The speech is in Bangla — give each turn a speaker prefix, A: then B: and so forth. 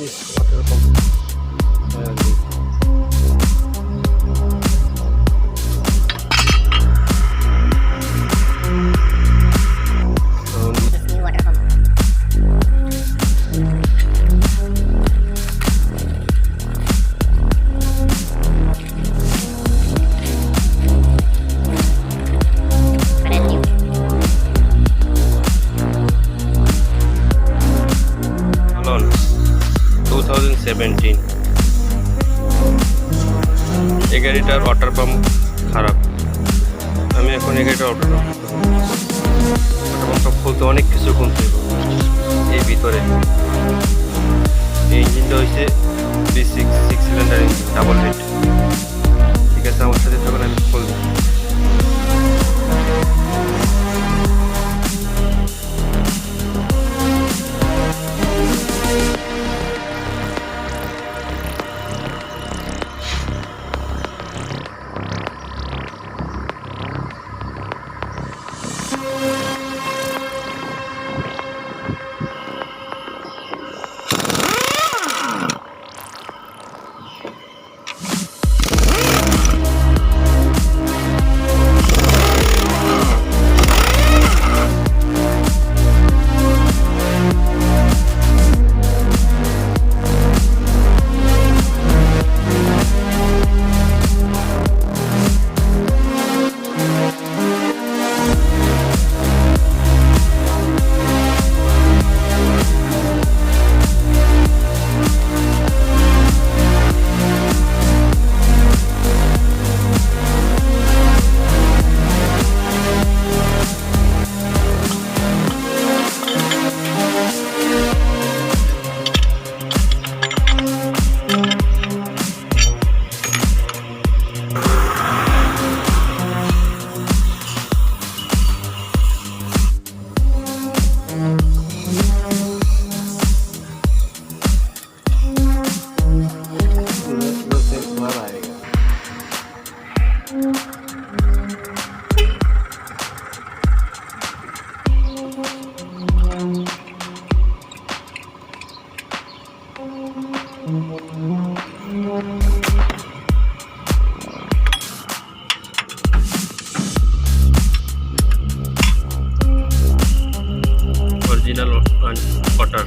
A: This water. 2017 এই গাড়িটার ওয়াটার পাম্প খারাপ। আমি এখন এই গাড়িটার ওয়াটার পাম্প ওয়াটার পাম্পটা খুলতে অনেক কিছু খুলতে এই ভিতরে এই ইঞ্জিনটা হয়েছে B six six cylinder engine double head ঠিক আছে, আমার সাথে তখন আমি খুলবো অরিজিনাল ওয়াটার